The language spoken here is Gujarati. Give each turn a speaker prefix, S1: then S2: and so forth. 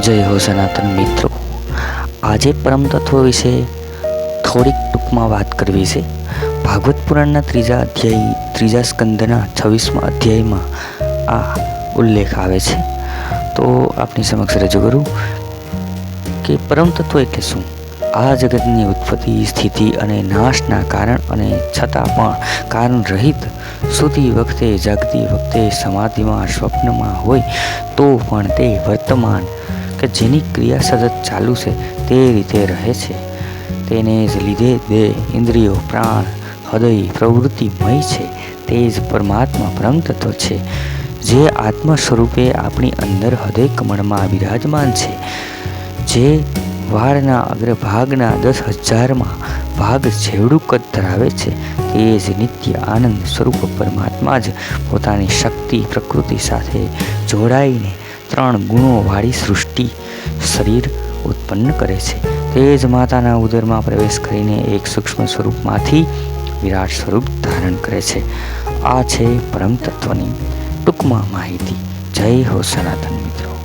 S1: જય હો સનાતન મિત્રો. આજે પરમ તત્વ વિશે થોડીક ટૂંકમાં વાત કરવી છે. ભાગવત પુરાણના ત્રીજા અધ્યાય, ત્રીજા સ્કંદના છવ્વીસમાં અધ્યાયમાં આ ઉલ્લેખ આવે છે. તો આપની સમક્ષ રજૂ કરું કે પરમ તત્વ એટલે શું? આ જગતની ઉત્પત્તિ, સ્થિતિ અને નાશના કારણ અને છતાં પણ કારણ રહિત સૂતી વખતે, જાગતી વખતે, સમાધિમાં, સ્વપ્નમાં હોય તો પણ તે વર્તમાન કે જેની ક્રિયા સતત ચાલુ છે તે રીતે રહે છે. તેને જ લીધે દેહ, ઇન્દ્રિયો, પ્રાણ, હૃદય પ્રવૃત્તિમય છે. તે જ પરમાત્મા પરમ તત્વ છે, જે આત્મ સ્વરૂપે આપણી અંદર હૃદય કમળમાં બિરાજમાન છે. જે વાળના અગ્રભાગના દસ હજારમાં ભાગ જેવડું કદ ધરાવે છે, તે જ નિત્ય આનંદ સ્વરૂપ પરમાત્મા જ પોતાની શક્તિ, પ્રકૃતિ સાથે જોડાઈને ત્રણ ગુણોવાળી સૃષ્ટિ શરીર ઉત્પન્ન કરે છે. તે જ માતાના ઉદરમાં પ્રવેશ કરીને એક સૂક્ષ્મ સ્વરૂપમાંથી વિરાટ સ્વરૂપ ધારણ કરે છે. આ છે પરમ તત્વની ટૂંકમાં માહિતી. જય હો સનાતન મિત્રો.